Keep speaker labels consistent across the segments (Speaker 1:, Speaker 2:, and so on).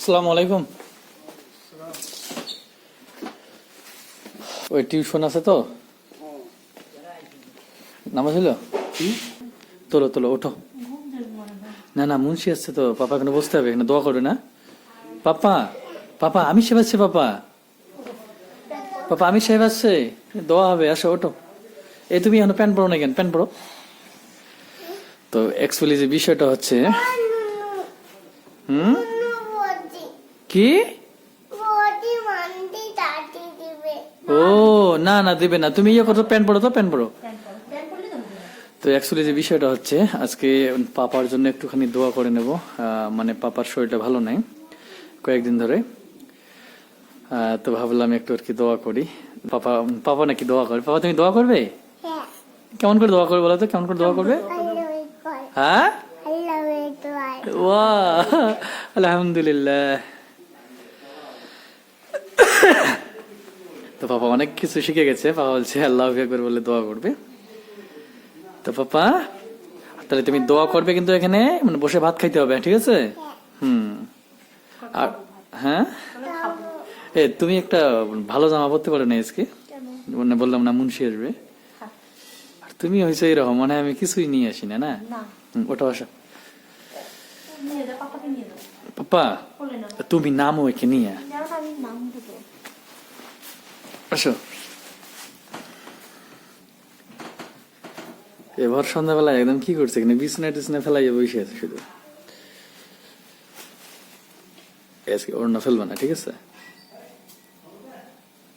Speaker 1: আসসালামু আলাইকুম। ওই টিউশন আছে তো? নামাজ হলো তোলো তোলো ওঠো। না না মুন্সি আসছে তো পাপা এখানে বসতে হবে এখানে দোয়া করবে না। পাপা পাপা আমি সাহেব আসছে পাপা। পাপা আমি সাহেব আসছে দোয়া হবে আসো ওঠো। এই তুমি এখন প্যান্ট পরো না কেন? প্যান্ট পরো। তো অ্যাকচুয়ালি যে বিষয়টা হচ্ছে হুম? কি? ও না না দিবে না। তুমি ইয়ে করো প্যান্ট পরো তো প্যান্ট পরো তো অ্যাকচুয়ালি যে বিষয়টা হচ্ছে আজকে পাপার জন্য একটুখানি দোয়া করে নেব। মানে পাপার শরীরটা ভালো নাই কয়েকদিন ধরে। তো ভাবলাম একটু আর কি দোয়া করি। পাপা পাপা নাকি দোয়া করে? পাপা তুমি দোয়া করবে? কেমন করে দোয়া করবে বলো তো কেমন করে দোয়া করবে? হ্যাঁ? ওয়া আলহামদুলিল্লাহ। তো পাপা অনেক কিছু শিখে গেছে। পাপা বলছে আল্লাহ একবার বলে দোয়া করবে। তো পাপা তাহলে তুমি দোয়া করবে কিন্তু এখানে মানে বসে ভাত খাইতে হবে ঠিক আছে? হুম। আর হ্যাঁ? এ তুমি একটা ভালো জামা পরতে পারো না আজকে? মানে বললাম না মুন্সি আসবে। আর তুমি হয়েছে এরকম মানে আমি কিছুই নিয়ে আসি না না? ওটা আসা পাপা তুমি নামো একে নিয়ে
Speaker 2: যাও না আমি নাম দেবো
Speaker 1: আসো এবার সন্ধ্যাবেলা একদম কি করছে এখানে বিছনা টিছনা ফেলাইয়া বসে আছে শুধু। আজকে ওড়না ফেলবে না, ঠিক আছে?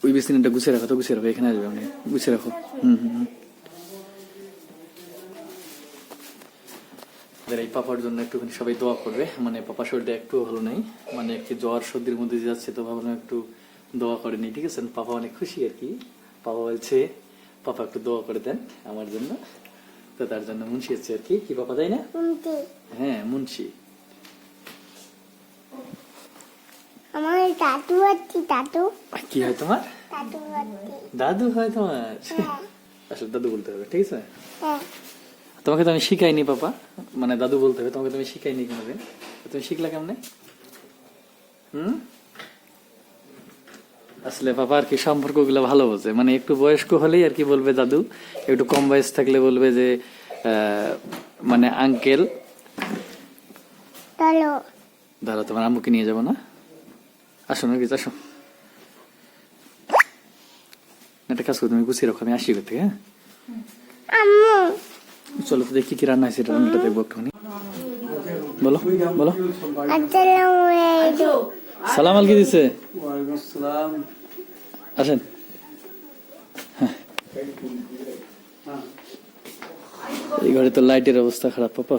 Speaker 1: ওই বিছনাটা গুছিয়ে রাখো তো, গুছিয়ে রাখো, এখানে আসবে আপনি। গুছিয়ে রাখো। হুম হুম। এই পাপার জন্য একটুখানি সবাই দোয়া করবে। মানে পাপা শরীরটা একটু ভালো নেই। মানে একটু জ্বর সর্দির মধ্যে যাচ্ছে, তো ভাবলাম একটু দোয়া করে নি ঠিক আছে? পাপা অনেক খুশি আর কি। পাপা বলছে পাপা একটু দোয়া করে দেন আমার জন্য। তো তার জন্য মুন্সি হচ্ছে আর কি। কি পাপা তাই না? হ্যাঁ মুন্সি।
Speaker 3: আমার দাদু আছে দাদু।
Speaker 1: কি হয় তোমার?
Speaker 3: দাদু
Speaker 1: দাদু হয় তোমার? আসলে দাদু বলতে হবে ঠিক আছে?
Speaker 3: হ্যাঁ।
Speaker 1: তোমাকে তো আমি শিখাইনি পাপা। মানে দাদু বলতে হবে তোমাকে তো আমি শিখাইনি কোনোদিন। তুমি শিখলা কেমনে? হুম? আসলে পাপা আর কি সম্পর্কগুলো ভালো বোঝে। মানে একটু বয়স্ক হলেই আর কি বলবে দাদু একটু কম বয়স থাকলে বলবে যে মানে আঙ্কেল দাঁড়া তোমার আম্মুকে নিয়ে যাব না? আসো না আসো। একটা কাজ করো তুমি গুছিয়ে রাখো আমি আসি করতে হ্যাঁ?
Speaker 3: আম্মু।
Speaker 1: চলো তো দেখি কি রান্না হয়েছে রান্নাটা দেখব একটুখানি। বলো বলো। সালাম আলকি দিছে। আসেন। হ্যাঁ। এই ঘরে তো লাইটের অবস্থা খারাপ পাপা।